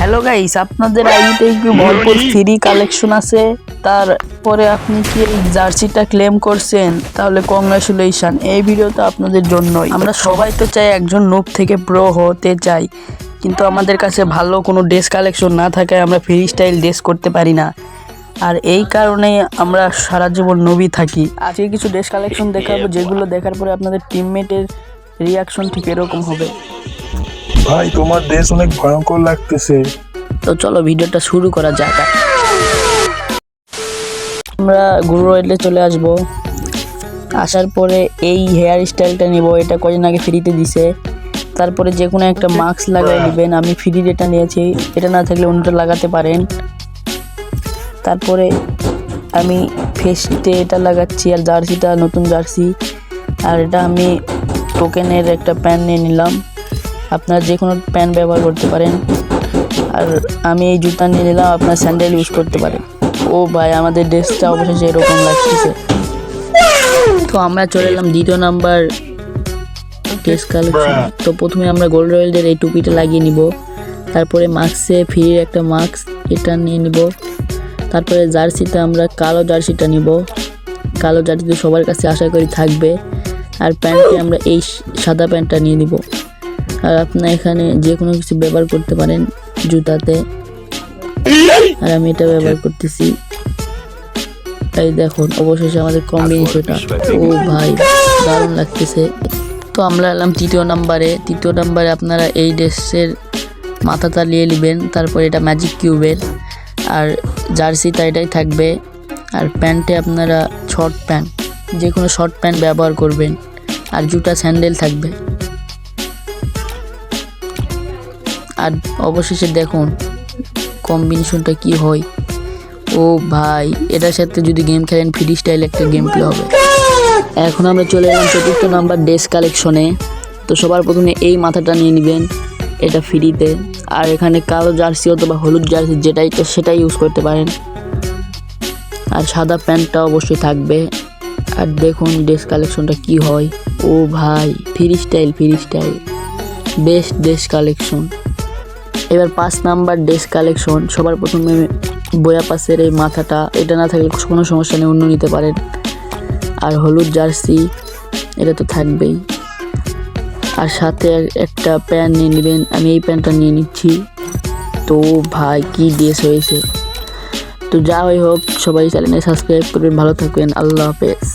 Hello guys আপনাদের আইডিতে কি ভরপুর ফ্রি কালেকশন আছে। তারপরে আপনি কি এই জার্সিটা ক্লেম করছেন? তাহলে কংগ্রাচুলেশন এই ভিডিও তো আপনাদের জন্যই। আমরা সবাই তো চাই একজন নোব থেকে প্রো হতে চাই। কিন্তু আমাদের কাছে ভালো কোনো ড্রেস কালেকশন না থাকায় আমরা ফ্রি স্টাইল ড্রেস করতে পারি না। আর এই কারণে আমরা সারা জীবন নবী থাকি। আজকে কিছু ড্রেস কালেকশন দেখাবো যেগুলো দেখার পরে আপনাদের টিমমেটের রিয়াকশন ঠিক এরকম হবে। ভাই, তোমার দেশ অনেক ভয়ঙ্কর লাগতেছে। তো চলো ভিডিওটা শুরু করা যাক। আমরা গুরু রয়েলে চলে আসব। আসার পরে এই হেয়ার স্টাইলটা নিব, এটা কদিন আগে ফ্রিতে দিছে। তারপরে যে কোনো একটা মাস্ক লাগাই নেবেন, আমি ফ্রি এটা নিয়েছি। এটা না থাকলে অন্যটা লাগাতে পারেন। তারপরে আমি ফেসতে এটা লাগাচ্ছি, আর জার্সিটা নতুন জার্সি। আর এটা আমি টোকেনের একটা প্যান নিয়ে নিলাম। আপনারা যে কোনো প্যান্ট ব্যবহার করতে পারেন। আর আমি এই জুতা নিয়ে নিলাম, আপনার স্যান্ডেল ইউজ করতে পারেন ও ভাই, আমাদের ড্রেসটা অবশেষে এরকম লাগতেছে। তো আমরা চলে এলাম দ্বিতীয় নাম্বার ড্রেস কালেকশন তো প্রথমে আমরা গোল্ড রয়েলদের এই টুপিটা লাগিয়ে নিব। তারপরে মাস্কে ফ্রি একটা মাস্ক এটা নিয়ে নিব। তারপরে জার্সিতে আমরা কালো জার্সিটা নিব। কালো জার্সি সবার কাছে আশা করি থাকবে। আর প্যান্টে আমরা এই সাদা প্যান্টটা নিয়ে নিব। আর আপনার এখানে যে কোনো কিছু ব্যবহার করতে পারেন, জুতাতে। আর আমি এটা ব্যবহার করতেছি। তাই দেখুন, অবশেষে আমাদের কম্বিনেশনটা ও ভাই, দারুণ লাগতেছে। তো আমরা এলাম তৃতীয় নাম্বারে। তৃতীয় নাম্বারে আপনারা এই ড্রেসের মাথাটা নিয়ে নেবেন, তারপর এটা ম্যাজিক কিউবের আর জার্সিটা এটাই থাকবে। আর প্যান্টে আপনারা শর্ট প্যান্ট যে কোনো শর্ট প্যান্ট ব্যবহার করবেন। আর জুতা স্যান্ডেল থাকবে। আর অবশেষে দেখুন কম্বিনেশনটা কি হয়? ও ভাই, এটার সাথে যদি গেম খেলেন ফ্রি স্টাইল একটা গেম প্লে হবে। এখন আমরা চলে এলাম চতুর্থ নাম্বার ড্রেস কালেকশনে তো সবার প্রথমে এই মাথাটা নিয়ে নেবেন, এটা ফ্রিতে আর এখানে কালো জার্সি অথবা হলুদ জার্সি যেটাই তো সেটাই ইউজ করতে পারেন। আর সাদা প্যান্টটা অবশ্যই থাকবে। আর দেখুন ড্রেস কালেকশনটা কি হয়। ও ভাই free style free style best dress collection এবার পাঁচ নাম্বার ড্রেস কালেকশন সবার প্রথমে বয়া পাশের এই মাথাটা, এটা না থাকলে কোনো সমস্যা নেই, অন্য নিতে পারেন। আর হলুদ জার্সি, এটা তো থাকবেই। আর সাথে একটা প্যান্ট নিয়ে নেবেন, আমি এই প্যান্টটা নিয়ে নিচ্ছি। তো ভাই, কি ড্রেস হয়েছে। তো যা হোক, সবাই চ্যানেলে সাবস্ক্রাইব করবেন, ভালো থাকবেন, আল্লাহ হাফেজ।